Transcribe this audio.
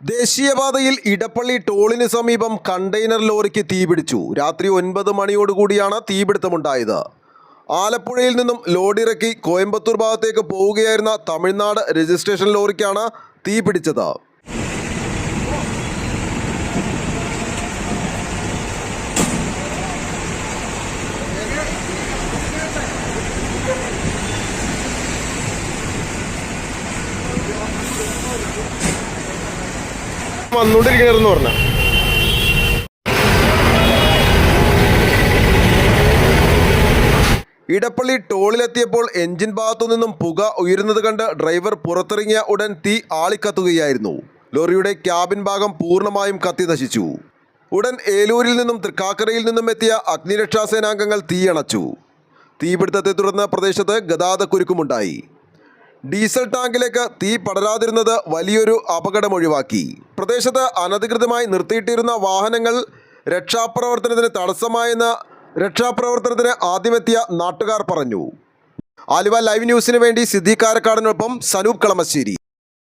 ദേശീയപാതയിൽ ഇടപ്പള്ളി ടോളിന് സമീപം കണ്ടെയ്നർ ലോറിക്ക് തീപിടിച്ചു രാത്രി ഒൻപത് മണിയോടുകൂടിയാണ് തീപിടുത്തമുണ്ടായത്. ആലപ്പുഴയിൽ നിന്നും ലോഡിറക്കി കോയമ്പത്തൂർ ഭാഗത്തേക്ക് പോവുകയായിരുന്ന തമിഴ്നാട് രജിസ്ട്രേഷൻ ലോറിക്കാണ് തീപിടിച്ചത് വന്നുകൊണ്ടിരിക്കണെന്ന് പറഞ്ഞ. ഇടപ്പള്ളി ടോളിലെത്തിയപ്പോൾ എഞ്ചിൻ ഭാഗത്തു നിന്നും പുക ഉയരുന്നത് കണ്ട് ഡ്രൈവർ പുറത്തിറങ്ങിയ ഉടൻ തീ ആളിക്കത്തുകയായിരുന്നു. ലോറിയുടെ ക്യാബിൻ ഭാഗം പൂർണമായും കത്തി നശിച്ചു. ഉടൻ ഏലൂരിൽ നിന്നും തൃക്കാക്കരയിൽ നിന്നും എത്തിയ അഗ്നിരക്ഷാ സേനാംഗങ്ങൾ തീയണച്ചു. തീപിടുത്തത്തെ തുടർന്ന് പ്രദേശത്ത് ഗതാഗതക്കുരുക്കുമുണ്ടായി. ഡീസൽ ടാങ്കിലേക്ക് തീ പടരാതിരുന്നത് വലിയൊരു അപകടം ഒഴിവാക്കി. പ്രദേശത്ത് അനധികൃതമായി നിർത്തിയിട്ടിരുന്ന വാഹനങ്ങൾ രക്ഷാപ്രവർത്തനത്തിന് തടസ്സമായെന്ന് രക്ഷാപ്രവർത്തനത്തിന് ആദ്യമെത്തിയ നാട്ടുകാർ പറഞ്ഞു. ആലുവ ലൈവ് ന്യൂസിന് വേണ്ടി സിദ്ദീഖ് കാരക്കാടിനൊപ്പം സനൂപ് കളമശ്ശേരി.